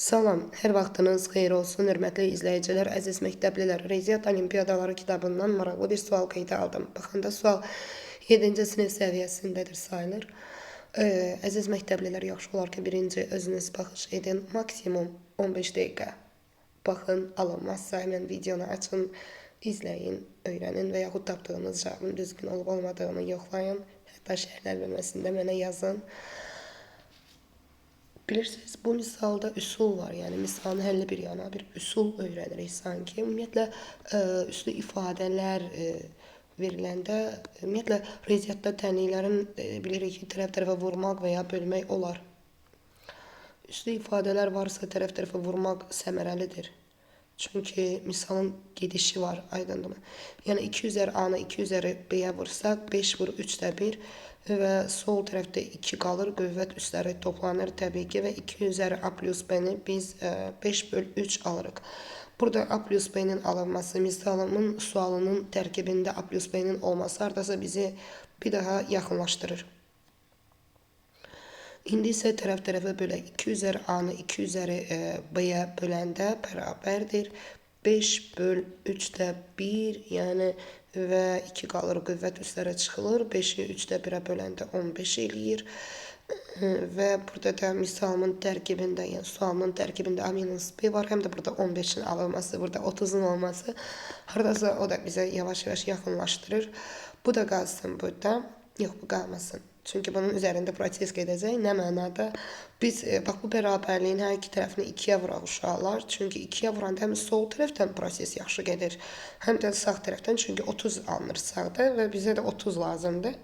Salam, hər vaxtınız xeyir olsun, hörmətli izləyicilər, əziz məktəblilər. Riyaziyyat Olimpiadaları kitabından maraqlı bir sual qeydə aldım. Baxanda sual 7-ci sinif səviyyəsindədir sayılır. Ee, əziz məktəblilər, yaxşı olar ki, birinci özünüz baxış edin, maksimum 15 dəqiqə. Baxın, alınmazsa hemen videonu açın, izləyin, öyrənin və yaxud tapdığınız cavabın düzgün olub olmadığını yoxlayın. Hətta şərhlər bölməsində mənə yazın. Bilirsiniz bu misalda üsul var. Yani misalın həlli bir yana bir üsul öyrənirik sanki. Ümumiyyətlə ə, üslü ifadələr ə, veriləndə ümumiyyətlə riyaziyyatda tənliklərin ə, bilirik ki, tərəf-tərəfə vurmaq və ya bölmək olar. Üslü ifadələr varsa tərəf-tərəfə vurmaq səmərəlidir. Çünki misalın gedişi var, aydındırmı? Yəni 2 üzəri A-nı 2 üzəri B-yə vursaq, 5 vur 3 də 1 və sol tərəfdə 2 qalır, qüvvət üstləri toplanır təbii ki və 2 üzəri A plus B-ni biz ə, 5 böl 3 alırıq. Burada A plus B-nin alınması, misalımın sualının tərkibində A plus B-nin olması hardasa bizi bir daha yaxınlaşdırır. İndi isə tərəf-tərəfə bölək. 2 üzəri A-nı 2 üzəri e, B-yə böləndə bərabərdir. 5 böl 3 də 1, yəni və 2 qalır qüvvət üstlərə çıxılır. 5-i 3 də 1-ə böləndə 15 eləyir. Və burada da misalımın tərkibində, yəni sualımın tərkibində A minus B var. Həm də burada 15-in alınması, burada 30-un olması hardasa o da bizə yavaş-yavaş yaxınlaşdırır. Bu da qalsın burada. Yox, bu qalmasın. Çünki bunun üzərində proses gedəcək. Nə mənada? Biz e, bax bu bərabərliyin hər iki tərəfini 2-yə vuraq uşaqlar. Çünki 2-yə vuranda həm sol tərəfdən proses yaxşı gedir, həm də sağ tərəfdən çünki 30 alınır sağda və bizə də 30 lazımdır.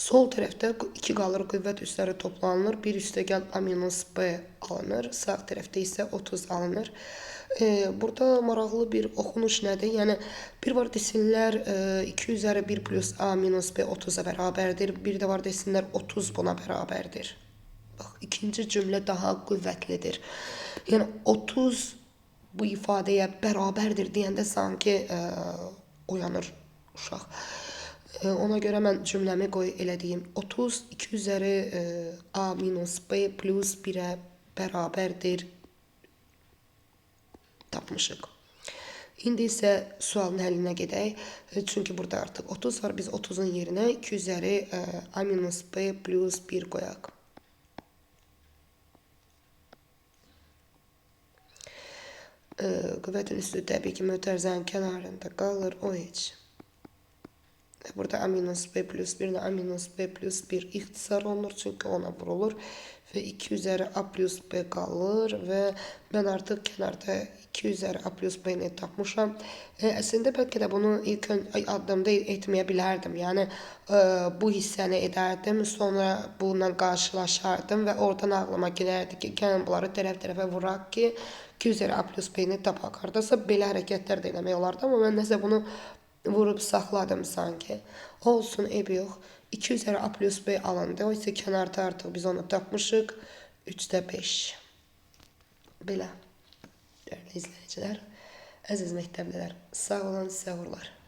Sol tərəfdə 2 qalır qüvvət üstləri toplanılır. 1 üstəgəl A minus B alınır. Sağ tərəfdə isə 30 alınır. Ee, burada maraqlı bir oxunuş nədir? Yəni bir var desinlər e, 2 üzəri 1 plus A minus B 30-a bərabərdir. Bir də var desinlər 30 buna bərabərdir. Bax, ikinci cümlə daha qüvvətlidir. Yəni 30 bu ifadəyə bərabərdir deyəndə sanki ə, oyanır uşaq. Ə, Ona görə mən cümləmi qoy elə deyim. 30 2 üzəri ə, A minus B plus 1-ə bərabərdir tapmışıq. İndi isə sualın həllinə gedək. E, Çünki burada artıq 30 var. Biz 30-un yerinə 2 üzəri ə, A minus B plus 1 qoyaq. Qüvvətin üstü təbii ki, mötərizənin kənarında qalır. O heç. Və Burada A minus B plus 1 ilə A minus B plus 1 ixtisar olunur. Çünki ona vurulur. Və 2 üzəri A plus B qalır. Və mən artıq kənarda 2 üzəri A plus B-ni tapmışam. E, əslində bəlkə də bunu ilk addımda etməyə bilərdim. Yəni e, bu hissəni edərdim, sonra bununla qarşılaşardım və oradan ağlıma gələrdi ki, gəlin bunları tərəf-tərəfə vuraq ki, 2 üzəri A plus B-ni tapaq. Hardasa belə hərəkətlər də eləmək olardı, amma mən nəsə bunu vurub saxladım sanki. Olsun, eybi yox. 2 üzəri A plus B alındı. O isə kənarda artıq biz onu tapmışıq. 3-də 5. Belə. Dəyərli izləyicilər, əziz məktəblilər, sağ olun, sağ olun.